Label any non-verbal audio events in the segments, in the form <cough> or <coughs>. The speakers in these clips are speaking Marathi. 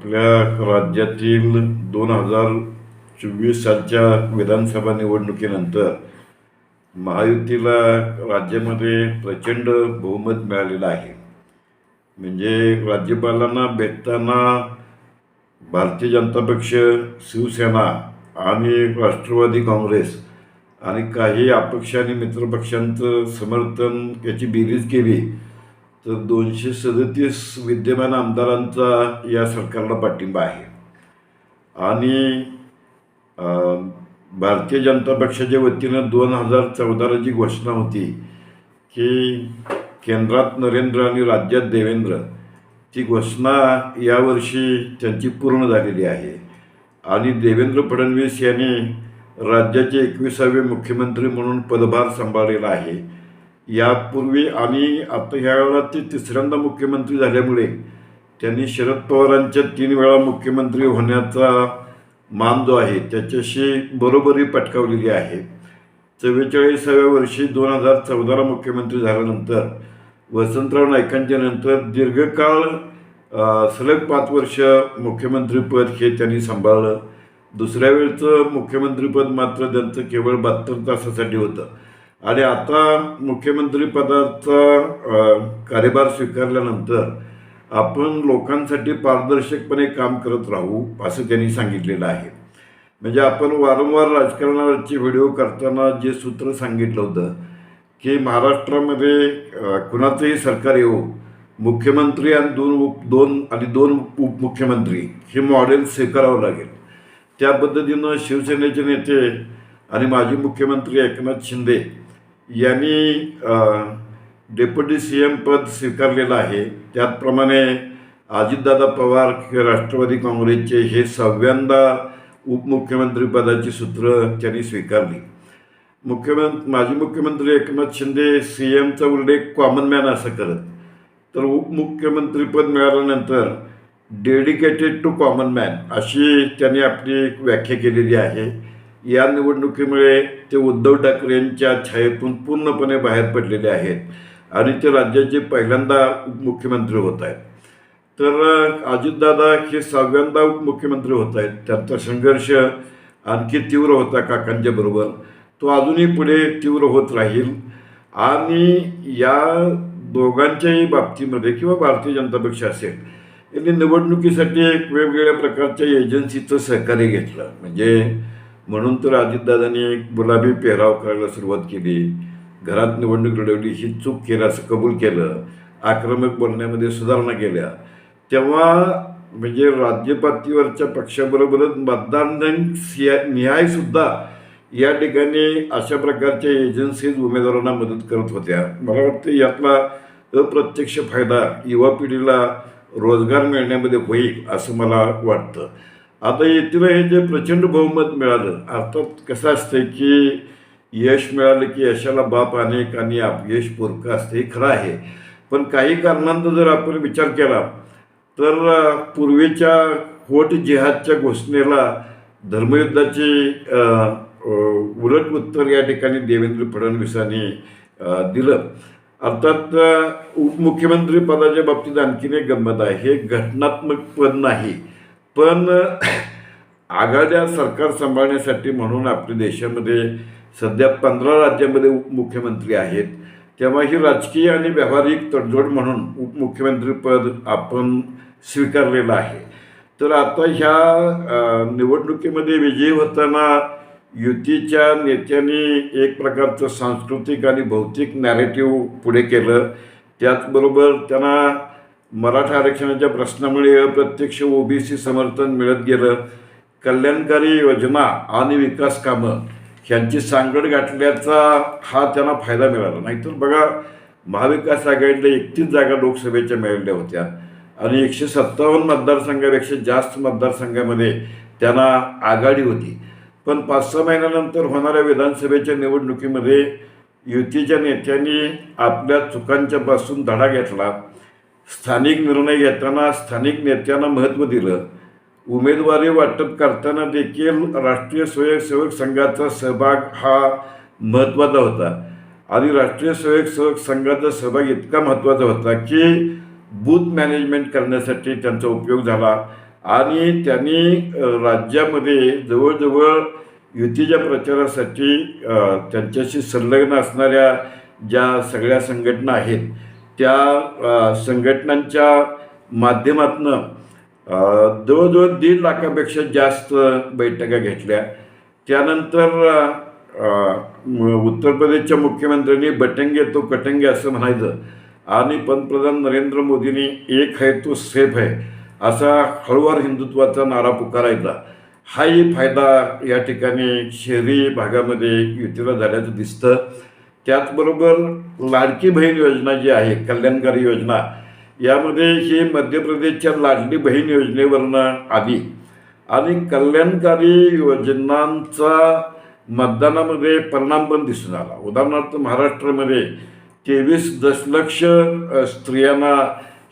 आपल्या राज्यातील दोन हजार चोवीस सालच्या विधानसभा निवडणुकीनंतर महायुतीला राज्यामध्ये प्रचंड बहुमत मिळालेलं आहे. म्हणजे राज्यपालांना भेटताना भारतीय जनता पक्ष शिवसेना आणि राष्ट्रवादी काँग्रेस आणि काही अपक्ष आणि मित्रपक्षांचं समर्थन याची बेरीज केली. तर दोनशे सदतीस विद्यमान आमदारांचा या सरकारला पाठिंबा आहे. आणि भारतीय जनता पक्षाच्या वतीनं दोन हजार चौदाला जी घोषणा होती की केंद्रात नरेंद्र आणि राज्यात देवेंद्र ती घोषणा यावर्षी त्यांची पूर्ण झालेली आहे. आणि देवेंद्र फडणवीस यांनी राज्याचे एकविसावे मुख्यमंत्री म्हणून पदभार सांभाळलेला आहे. यापूर्वी आणि आता ह्या वेळेला ते तिसऱ्यांदा मुख्यमंत्री झाल्यामुळे त्यांनी शरद पवारांच्या तीन वेळा मुख्यमंत्री होण्याचा मान जो आहे त्याच्याशी बरोबरी पटकावलेली आहे. चव्वेचाळीसाव्या वर्षी दोन हजार चौदाला मुख्यमंत्री झाल्यानंतर वसंतराव नाईकांच्या नंतर दीर्घकाळ सलग पाच वर्ष मुख्यमंत्रीपद हे त्यांनी सांभाळलं. दुसऱ्या वेळचं मुख्यमंत्रीपद मात्र त्यांचं केवळ बहात्तर तासासाठी होतं. आणि आता मुख्यमंत्रीपदाचा कार्यभार स्वीकारल्यानंतर आपण लोकांसाठी पारदर्शकपणे काम करत राहू असं त्यांनी सांगितलेलं आहे. म्हणजे आपण वारंवार राजकारणावरचे व्हिडिओ करताना जे सूत्र सांगितलं होतं की महाराष्ट्रामध्ये कुणाचंही सरकार येऊ मुख्यमंत्री आणि दोन उप दोन आणि दोन उपमुख्यमंत्री हे मॉडेल स्वीकारावं लागेल. त्या पद्धतीनं शिवसेनेचे नेते आणि माजी मुख्यमंत्री एकनाथ शिंदे यांनी डेप्युटी सी एम पद स्वीकारलेलं आहे. त्याचप्रमाणे अजितदादा पवार हे राष्ट्रवादी काँग्रेसचे हे सहाव्यांदा उपमुख्यमंत्रीपदाची सूत्र त्यांनी स्वीकारली. मुख्यमंत्री माजी मुख्यमंत्री एकनाथ शिंदे सी एमचा उल्लेख कॉमन मॅन असं करत. तर उपमुख्यमंत्रीपद मिळाल्यानंतर डेडिकेटेड टू कॉमन मॅन अशी त्यांनी आपली व्याख्या केलेली आहे. या निवडणुकीमुळे ते उद्धव ठाकरे यांच्या छायेतून पूर्णपणे बाहेर पडलेले आहेत आणि ते राज्याचे पहिल्यांदा उपमुख्यमंत्री होत आहेत. तर अजितदादा हे सहाव्यांदा उपमुख्यमंत्री होत आहेत. त्यांचा संघर्ष आणखी तीव्र होता काकांच्या बरोबर. तो अजूनही पुढे तीव्र होत राहील. आणि या दोघांच्याही बाबतीमध्ये किंवा भारतीय जनता पक्ष असेल यांनी निवडणुकीसाठी एक वेगवेगळ्या प्रकारच्या एजन्सीचं सहकार्य घेतलं. म्हणजे म्हणून तर अजितदादांनी एक गुलाबी पेहराव करायला सुरुवात केली. घरात निवडणूक लढवली ही चूक केली असं कबूल केलं. आक्रमक बोलण्यामध्ये सुधारणा केल्या. तेव्हा म्हणजे राज्यपातळीवरच्या पक्षाबरोबरच मतदान सिया या ठिकाणी अशा प्रकारच्या एजन्सीज उमेदवारांना मदत करत होत्या. मला वाटतं यातला अप्रत्यक्ष फायदा युवा पिढीला रोजगार मिळण्यामध्ये होईल असं मला वाटतं. आता येथीला हे जे प्रचंड बहुमत मिळालं अर्थात कसं असतं की यश मिळालं की यशाला बाप अनेक आणि अपयश पोरकं असतं हे खरं आहे. पण काही कारणांचा जर आपण विचार केला तर पूर्वीच्या होट जिहादच्या घोषणेला धर्मयुद्धाची उलट उत्तर या ठिकाणी देवेंद्र फडणवीसांनी दिलं. अर्थात उपमुख्यमंत्री पदाच्या बाबतीत आणखीन एक गंमत आहे हे घटनात्मक पद नाही. पण <coughs> आघाड्या सरकार सांभाळण्यासाठी म्हणून आपल्या देशामध्ये सध्या पंधरा राज्यामध्ये उपमुख्यमंत्री आहेत. तेव्हा ही राजकीय आणि व्यावहारिक तडजोड म्हणून उपमुख्यमंत्रीपद आपण स्वीकारलेलं आहे. तर आता ह्या निवडणुकीमध्ये विजयी होताना युतीच्या नेत्यांनी एक प्रकारचं सांस्कृतिक आणि भौतिक नॅरेटिव्ह पुढे केलं. त्याचबरोबर त्यांना मराठा आरक्षणाच्या प्रश्नामुळे अप्रत्यक्ष ओबीसी समर्थन मिळत गेलं. कल्याणकारी योजना आणि विकास कामं ह्यांची सांगड गाठल्याचा हा त्यांना फायदा मिळाला. नाहीतर बघा महाविकास आघाडीला एकतीस जागा लोकसभेच्या मिळालेल्या होत्या. आणि एकशे सत्तावन्न मतदारसंघापेक्षा जास्त मतदारसंघामध्ये त्यांना आघाडी होती. पण पाच सहा महिन्यानंतर होणाऱ्या विधानसभेच्या निवडणुकीमध्ये युतीच्या नेत्यांनी आपल्या चुकांच्यापासून धडा घेतला. स्थानिक निर्णय घेताना स्थानिक नेत्यांना महत्त्व दिलं. उमेदवारी वाटप करताना देखील राष्ट्रीय स्वयंसेवक संघाचा सहभाग हा महत्त्वाचा होता. आणि राष्ट्रीय स्वयंसेवक संघाचा सहभाग इतका महत्त्वाचा होता की बूथ मॅनेजमेंट करण्यासाठी त्यांचा उपयोग झाला. आणि त्यांनी राज्यामध्ये जवळजवळ युतीच्या प्रचारासाठी त्यांच्याशी संलग्न असणाऱ्या ज्या सगळ्या संघटना आहेत त्या संघटनांच्या माध्यमातनं जवळजवळ दीड लाखापेक्षा जास्त बैठका घेतल्या. त्यानंतर उत्तर प्रदेशच्या मुख्यमंत्र्यांनी बटंगे तो कटंगे असं म्हणायचं. आणि पंतप्रधान नरेंद्र मोदींनी एक है तो सेफ है असा हळूवार हिंदुत्वाचा नारा पुकारायचा. हाही फायदा या ठिकाणी शहरी भागामध्ये युतीला झाल्याचं दिसतं. त्याचबरोबर लाडकी बहीण योजना जी आहे कल्याणकारी योजना यामध्ये ही मध्य प्रदेशच्या लाडली बहीण योजनेवरनं आली. आणि कल्याणकारी योजनांचा मतदानामध्ये परिणाम पण दिसून आला. उदाहरणार्थ महाराष्ट्रामध्ये तेवीस दशलक्ष स्त्रियांना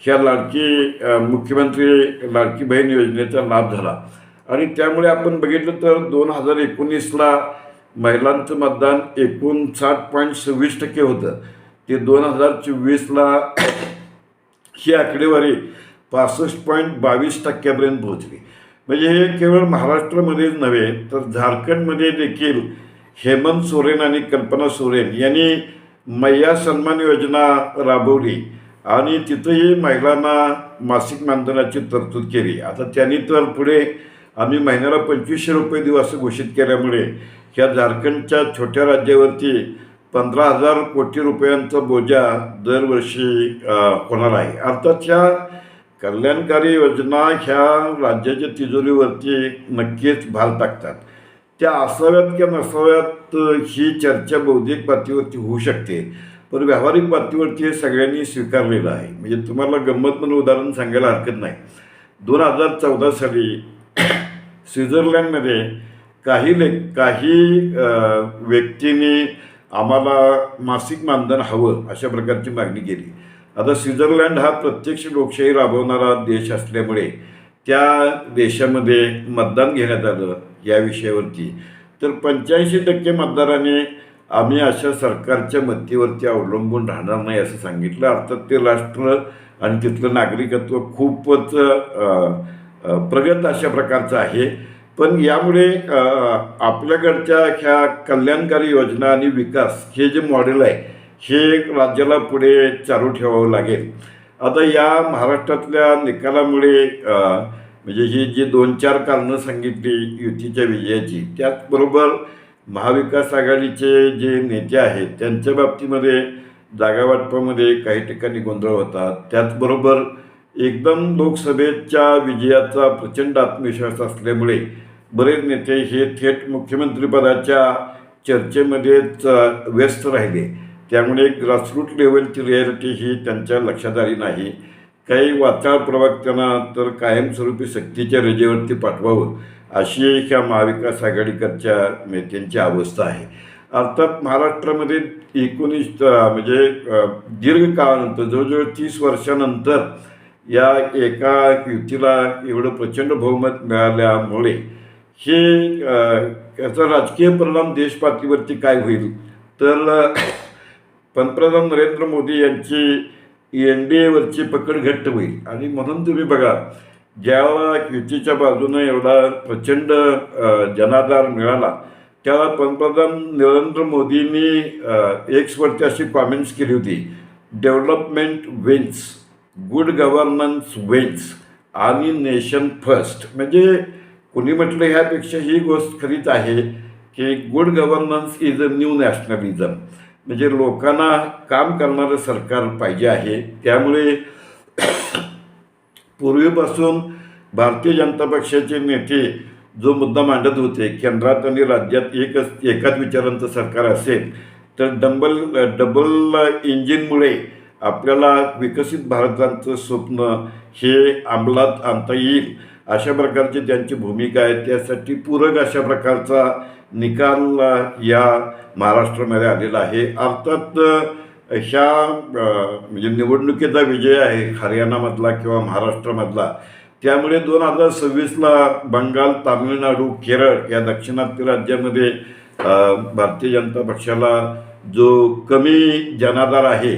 ह्या लाडकी मुख्यमंत्री लाडकी बहीण योजनेचा लाभ झाला. आणि त्यामुळे आपण बघितलं तर दोन हजार एकोणीसला महिलांचं मतदान एकोणसाठ पॉईंट सव्वीस टक्के होतं. ते दोन हजार चोवीसला <coughs> ही आकडेवारी पासष्ट पॉईंट बावीस टक्क्यापर्यंत पोहोचली. म्हणजे हे केवळ महाराष्ट्रामध्येच नव्हे तर झारखंडमध्ये देखील हेमंत सोरेन आणि कल्पना सोरेन यांनी मैया सन्मान योजना राबवली आणि तिथंही महिलांना मासिक मानधनाची तरतूद केली. आता त्यांनी तर पुढे आम्ही महिन्याला पंचवीसशे रुपये देऊ असं घोषित केल्यामुळे ह्या झारखंडच्या छोट्या राज्यावरती पंधरा हजार कोटी रुपयांचा बोजा दरवर्षी होणार आहे. अर्थात ह्या कल्याणकारी योजना ह्या राज्याच्या तिजोरीवरती नक्कीच भाल टाकतात. त्या असाव्यात किंवा नसाव्यात ही चर्चा बौद्धिक पातळीवरती होऊ शकते पण व्यावहारिक पातळीवरती हे सगळ्यांनी स्वीकारलेलं आहे. म्हणजे तुम्हाला गंमत म्हणून उदाहरण सांगायला हरकत नाही. दोन हजार चौदा साली स्वित्झर्लंडमध्ये काही ले काही व्यक्तीने आम्हाला मासिक मानधन हवं अशा प्रकारची मागणी केली. आता स्वित्झर्लंड हा प्रत्यक्ष लोकशाही राबवणारा देश असल्यामुळे त्या देशामध्ये मतदान घेण्यात आलं या विषयावरती. तर पंच्याऐंशी टक्के मतदारांनी आम्ही अशा सरकारच्या मतीवरती अवलंबून राहणार नाही असं सांगितलं. अर्थात ते राष्ट्र आणि तिथलं नागरिकत्व खूपच प्रगत अशा प्रकारचं आहे. पण यामुळे आपल्याकडच्या ह्या कल्याणकारी योजना आणि विकास हे जे मॉडेल आहे हे राज्याला पुढे चालू ठेवावं लागेल. आता या महाराष्ट्रातल्या निकालामुळे म्हणजे ही जी दोन चार कारणं सांगितली युतीच्या विजयाची त्याचबरोबर महाविकास आघाडीचे जे नेते आहेत त्यांच्या बाबतीमध्ये जागा वाटपामध्ये काही ठिकाणी गोंधळ होता त्याचबरोबर एकदम लोकसभेच्या विजयाचा प्रचंड आत्मविश्वास असल्यामुळे बरेच नेते हे थेट मुख्यमंत्रीपदाच्या चर्चेमध्येच व्यस्त राहिले. त्यामुळे ग्रासरूट लेवलची रियालिटी ही त्यांच्या लक्षात आली नाही. काही वाचाळ प्रवक्त्यांना तर कायमस्वरूपी सक्तीच्या रजेवरती पाठवावं अशी ह्या महाविकास आघाडीकडच्या नेत्यांची अवस्था आहे. अर्थात महाराष्ट्रामध्ये एकोणीस म्हणजे दीर्घकाळानंतर दीर्घ काळानंतर जवळजवळ तीस वर्षानंतर या एका युतीला एवढं प्रचंड बहुमत मिळाल्यामुळे हे याचा राजकीय परिणाम देशपातळीवरती काय होईल? तर पंतप्रधान नरेंद्र मोदी यांची एन डी एवरची पकड घट्ट होईल. आणि म्हणून तुम्ही बघा ज्यावेळा युतीच्या बाजूनं एवढा प्रचंड जनाधार मिळाला त्यावेळा पंतप्रधान नरेंद्र मोदींनी एक्सवरती अशी कॉमेंट्स केली होती. Development wins good governance wins आणि नेशन फर्स्ट म्हणजे कोणी म्हटलं ह्यापेक्षा ही गोष्ट खरीच आहे की good governance is a new nationalism म्हणजे लोकांना काम करणारं सरकार पाहिजे आहे. त्यामुळे पूर्वीपासून भारतीय जनता पक्षाचे नेते जो मुद्दा मांडत होते केंद्रात आणि राज्यात एकच एकाच विचारांचं सरकार असेल तर डबल डबल इंजिनमुळे आपल्याला विकसित भारताचं स्वप्न हे अंमलात आणता येईल. अशा प्रकारची त्यांची भूमिका आहे. त्यासाठी पूरक अशा प्रकारचा निकाल या महाराष्ट्रामध्ये आलेला आहे. अर्थात ह्या म्हणजे निवडणुकीचा विजय आहे हरियाणामधला किंवा महाराष्ट्रामधला. त्यामुळे दोन हजार सव्वीसला बंगाल तामिळनाडू केरळ या दक्षिणात्य राज्यामध्ये भारतीय जनता पक्षाला जो कमी जनाधार आहे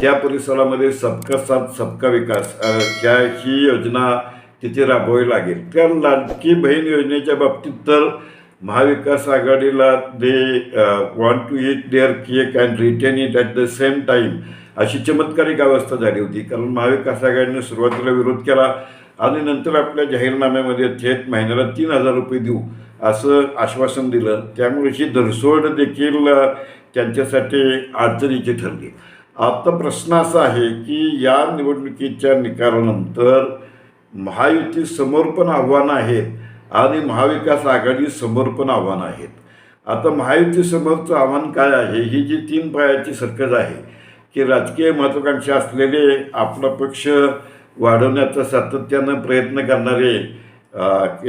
त्या परिसरामध्ये सबका साथ सबका विकास ह्या ही योजना तिथे राबवावी लागेल. त्या लाडकी बहीण योजनेच्या बाबतीत तर महाविकास आघाडीला they want to eat their cake and retain it at the same time अशी चमत्कारिक अवस्था झाली होती. कारण महाविकास आघाडीने सुरुवातीला विरोध केला आणि नंतर आपल्या जाहीरनाम्यामध्ये थेट महिन्याला तीन हजार रुपये देऊ असं आश्वासन दिलं. त्यामुळे ही धरसोड देखील uh, त्यांच्यासाठी अडचणीची ठरली. आता प्रश्न असा आहे की या निवडणुकीच्या निकालानंतर महायुतीसमोर पण आव्हानं आहेत आणि महाविकास आघाडी समोर पण आव्हानं आहेत. आता महायुतीसमोरचं आव्हान काय आहे? ही जी तीन पायाची सर्कस आहे की राजकीय महत्त्वाकांक्षा असलेले आपला पक्ष वाढवण्याचा सातत्यानं प्रयत्न करणारे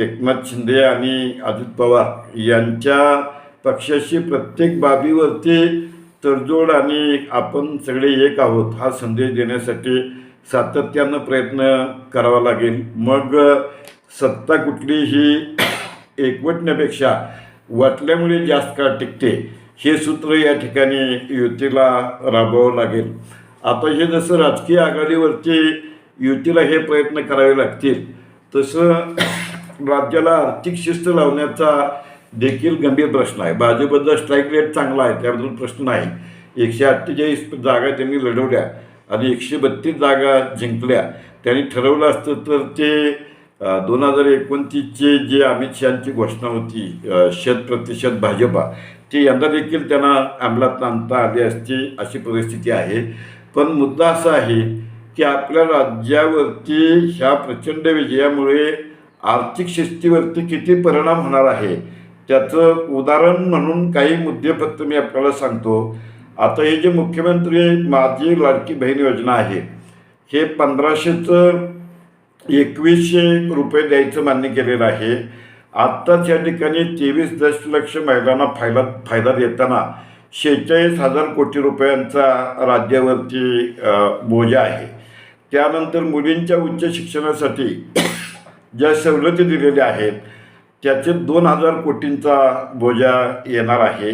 एकनाथ शिंदे आणि अजित पवार यांच्या पक्षाशी प्रत्येक बाबीवरती तडजोड आणि आपण सगळे एक आहोत हा संदेश देण्यासाठी सातत्यानं प्रयत्न करावा लागेल. मग सत्ता कुठलीही एकवटण्यापेक्षा वाटल्यामुळे जास्त काळ टिकते हे सूत्र या ठिकाणी युतीला राबवावं लागेल. आता हे जसं राजकीय आघाडीवरती युतीला हे प्रयत्न करावे लागतील तसं राज्याला आर्थिक शिस्त लावण्याचा देखील गंभीर प्रश्न आहे. भाजपचा स्ट्राईक रेट चांगला आहे त्याबद्दल प्रश्न नाही. एकशे अठ्ठेचाळीस जागा त्यांनी लढवल्या. आणि एकशे बत्तीस जागा जिंकल्या. त्यांनी ठरवलं असतं तर ते दोन हजार एकोणतीसचे जे अमित शहाची घोषणा होती शत प्रतिशत भाजपा ती यंदा देखील त्यांना अंमलात आणता आली असती अशी परिस्थिती आहे. पण मुद्दा असा आहे की आपल्या राज्यावरती ह्या प्रचंड विजयामुळे आर्थिक शिस्तीवरती किती परिणाम होणार आहे त्याचं उदाहरण म्हणून काही मुद्दे फक्त मी आपल्याला सांगतो. आता हे जे मुख्यमंत्री माझी लाडकी बहीण योजना आहे हे पंधराशेचं एकवीसशे रुपये द्यायचं मान्य केलेलं आहे. आत्ताच या ठिकाणी तेवीस दशलक्ष महिलांना फायदा फायदा देताना शेहेचाळीस हजार कोटी रुपयांचा राज्यावरती बोजा आहे. त्यानंतर मुलींच्या उच्च शिक्षणासाठी <coughs> ज्या सवलती दिलेल्या आहेत त्याचे दोन हजार कोटींचा बोजा येणार आहे.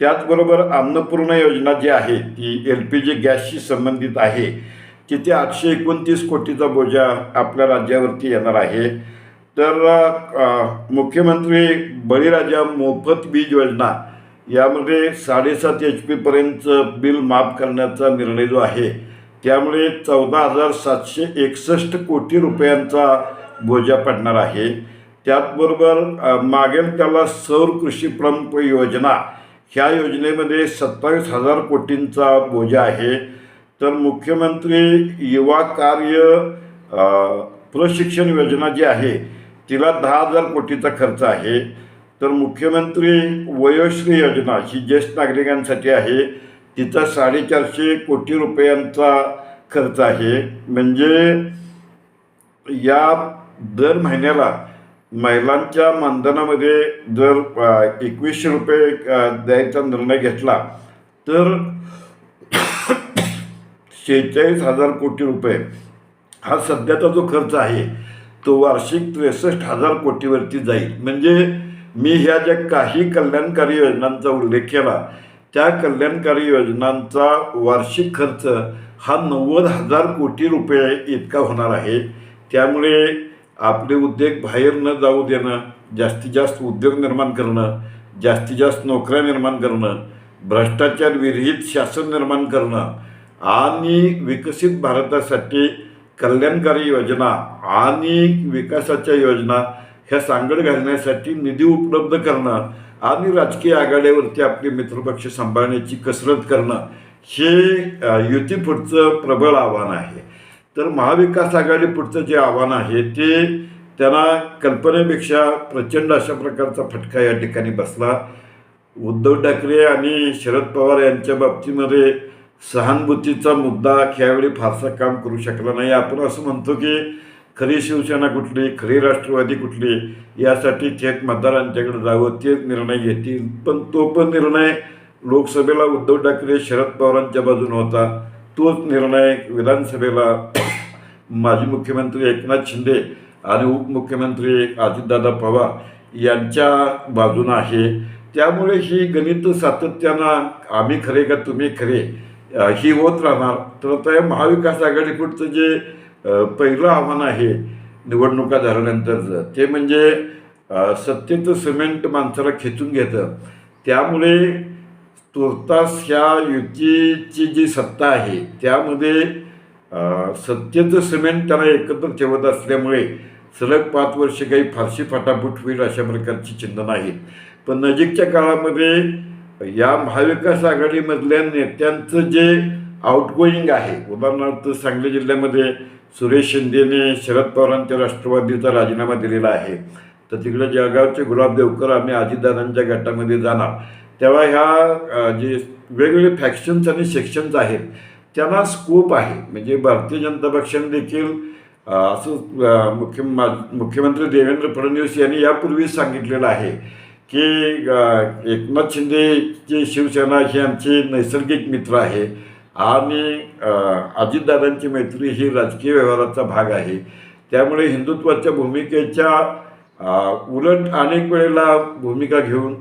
त्याचबरोबर अन्नपूर्णा योजना जी आहे ती एल पी जी गॅसशी संबंधित आहे तिथे आठशे एकोणतीस कोटीचा बोजा आपल्या राज्यावरती येणार आहे. तर मुख्यमंत्री बळीराजा मोफत वीज योजना यामध्ये साडेसात एच पीपर्यंतचं बिल माफ करण्याचा निर्णय जो आहे त्यामुळे चौदा हजार सातशे एकसष्ट कोटी रुपयांचा बोजा पडणार आहे. त्याचबरोबर मागेल त्याला सौर कृषी पंप योजना ह्या योजनेमध्ये सत्तावीस हजार कोटींचा बोजा आहे. तर मुख्यमंत्री युवा कार्य प्रशिक्षण योजना जी आहे तिला दहा हजार कोटीचा खर्च आहे. तर मुख्यमंत्री वयोश्री योजना ही ज्येष्ठ नागरिकांसाठी आहे. तिचा साडेचारशे कोटी रुपयांचा खर्च आहे. म्हणजे या दर महिन्याला महिलांच्या मानधनामध्ये जर एकवीसशे रुपये द्यायचा निर्णय घेतला तर शेहेचाळीस हजार कोटी रुपये हा सध्याचा जो खर्च आहे तो वार्षिक त्रेसष्ट हजार कोटीवरती जाईल. म्हणजे मी ह्या ज्या काही कल्याणकारी योजनांचा उल्लेख केला त्या कल्याणकारी योजनांचा वार्षिक खर्च हा नव्वद हजार कोटी रुपये इतका होणार आहे. त्यामुळे आपले उद्योग बाहेर न जाऊ देणं जास्तीत जास्त उद्योग निर्माण करणं जास्तीत जास्त नोकऱ्या निर्माण करणं भ्रष्टाचार विरहित शासन निर्माण करणं आणि विकसित भारतासाठी कल्याणकारी योजना आणि विकासाच्या योजना ह्या सांगड घालण्यासाठी निधी उपलब्ध करणं आणि राजकीय आघाड्यावरती आपले मित्रपक्ष सांभाळण्याची कसरत करणं हे युतीपुढचं युती पुढचं प्रबळ आव्हान आहे. तर महाविकास आघाडी पुढचं जे आव्हान आहे ते त्यांना कल्पनेपेक्षा प्रचंड अशा प्रकारचा फटका या ठिकाणी बसला. उद्धव ठाकरे आणि शरद पवार यांच्या बाबतीमध्ये सहानुभूतीचा मुद्दा यावेळी फारसा काम करू शकला नाही. आपण असं म्हणतो की खरी शिवसेना कुठली खरी राष्ट्रवादी कुठली यासाठी थेट मतदारांच्याकडे जावं तेच निर्णय घेतील. पण तो पण निर्णय लोकसभेला उद्धव ठाकरे शरद पवारांच्या बाजूने होता. तोच निर्णय विधानसभेला माजी मुख्यमंत्री एकनाथ शिंदे आणि उपमुख्यमंत्री अजितदादा पवार यांच्या बाजूनं आहे. त्यामुळे ही गणित सातत्यानं आम्ही खरे का तुम्ही खरे ही होत राहणार. तर त्या महाविकास आघाडीकडचं जे पहिलं आव्हान आहे निवडणुका झाल्यानंतरचं ते म्हणजे सत्तेचं सिमेंट माणसाला खेचून घेतं. त्यामुळे तुर्तास ह्या युतीची जी सत्ता आहे त्यामध्ये सत्तेचं सिमेंट त्यांना एकत्र ठेवत असल्यामुळे सलग पाच वर्ष काही फारशी फाटाफूट होईल अशा प्रकारची चिन्ह नाहीत पण नजीकच्या काळामध्ये या महाविकास आघाडीमधल्या नेत्यांचं जे आउटगोईंग आहे उदाहरणार्थ सांगली जिल्ह्यामध्ये सुरेश शिंदेने शरद पवारांच्या राष्ट्रवादीचा राजीनामा दिलेला आहे. तर तिकडे जळगावचे गुलाब देवकर आम्ही अजितदादांच्या गटामध्ये जाणार. तेव्हा ह्या जे वेगवेगळे फॅक्शन्स आणि सेक्शन्स आहेत त्यांना स्कोप आहे. म्हणजे भारतीय जनता पक्षाने देखील असं मुख्य मा- मुख्यमंत्री देवेंद्र फडणवीस यांनी यापूर्वीच सांगितलेलं आहे की अ, एकनाथ शिंदेची शिवसेना ही आमचे नैसर्गिक मित्र आहे आणि अजितदादांची मैत्री ही राजकीय व्यवहाराचा भाग आहे. त्यामुळे हिंदुत्वाच्या भूमिकेच्या उलट अनेक वेळेला भूमिका घेऊन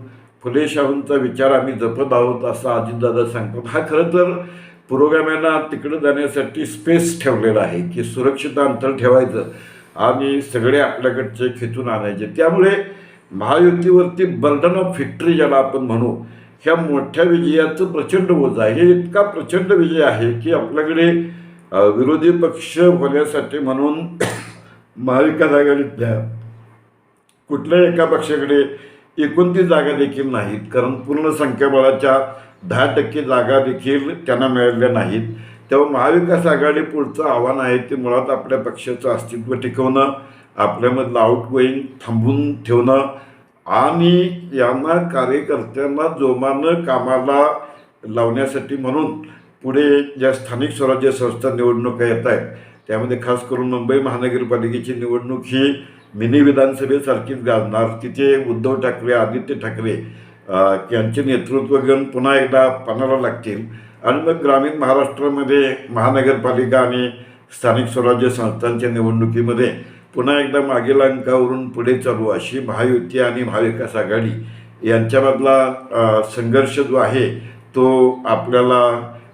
फुले शाहूंचा विचार आम्ही जपत आहोत असं अजितदादा सांगतात. हा खरं तर पुरोगाम्यांना तिकडं जाण्यासाठी स्पेस ठेवलेला आहे की सुरक्षित अंतर ठेवायचं आणि सगळे आपल्याकडचे खेचून आणायचे. त्यामुळे महायुतीवरती बर्डन ऑफ व्हिक्टरी ज्याला आपण म्हणू ह्या मोठ्या विजयाचं प्रचंड ओझ आहे. हे इतका प्रचंड विजय आहे की आपल्याकडे विरोधी पक्ष होण्यासाठी म्हणून महाविकास आघाडीतल्या कुठल्याही एका पक्षाकडे एकोणतीस जागा देखील नाहीत कारण पूर्ण संख्याबळाच्या दहा टक्के जागा देखील त्यांना मिळालेल्या नाहीत. तेव्हा महाविकास आघाडी पुढचं आव्हान आहे ते मुळात आपल्या पक्षाचं अस्तित्व टिकवणं आपल्यामधलं आउटगोईंग थांबून ठेवणं आणि यांना कार्यकर्त्यांना जोमानं कामाला लावण्यासाठी म्हणून पुढे ज्या स्थानिक स्वराज्य संस्था निवडणुका येत आहेत त्यामध्ये खास करून मुंबई महानगरपालिकेची निवडणूक ही मिनी विधानसभेसारखीच गाजणार तिथे उद्धव ठाकरे आदित्य ठाकरे यांचे नेतृत्व घेऊन पुन्हा एकदा पणाला लागतील. आणि मग ग्रामीण महाराष्ट्रामध्ये महानगरपालिका आणि स्थानिक स्वराज्य संस्थांच्या निवडणुकीमध्ये पुन्हा एकदा मागील अंकावरून पुढे चालू अशी महायुती आणि महाविकास आघाडी यांच्यामधला संघर्ष जो आहे तो आपल्याला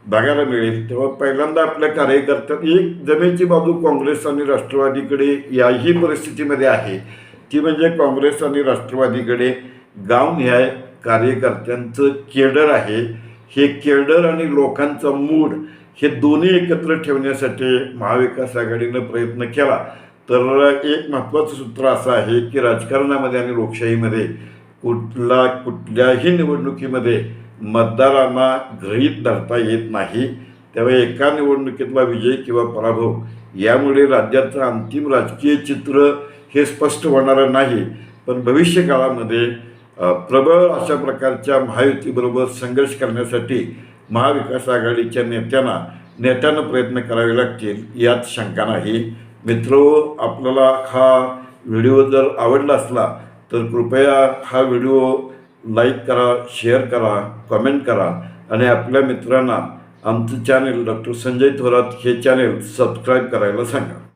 बघायला मिळेल. तेव्हा पहिल्यांदा आपल्या कार्यकर्त्यात एक जमेची बाजू काँग्रेस आणि राष्ट्रवादीकडे याही परिस्थितीमध्ये आहे. ती म्हणजे काँग्रेस आणि राष्ट्रवादीकडे गावनिहाय कार्यकर्त्यांचं केडर आहे. हे केडर आणि लोकांचा मूड हे दोन्ही एकत्र ठेवण्यासाठी महाविकास आघाडीनं प्रयत्न केला. तर एक महत्त्वाचं सूत्र असं आहे की राजकारणामध्ये आणि लोकशाहीमध्ये कुठला कुठल्याही निवडणुकीमध्ये मतदारांना गृहीत धरता येत नाही. तेव्हा एका निवडणुकीतला विजय किंवा पराभव यामुळे राज्याचं अंतिम राजकीय चित्र हे स्पष्ट होणारं नाही. पण भविष्य काळामध्ये प्रबळ अशा प्रकारच्या महायुतीबरोबर संघर्ष करण्यासाठी महाविकास आघाडीच्या नेत्यांना नेत्यानं प्रयत्न करावे लागतील यात शंका नाही. मित्रो हो, आपल्याला हा व्हिडिओ जर आवडला असला तर कृपया हा व्हिडिओ लाईक करा शेअर करा कमेंट करा आणि आपल्या मित्रांना आमचं चॅनेल डॉक्टर संजय थोरात हे चॅनेल सबस्क्राईब करायला सांगा.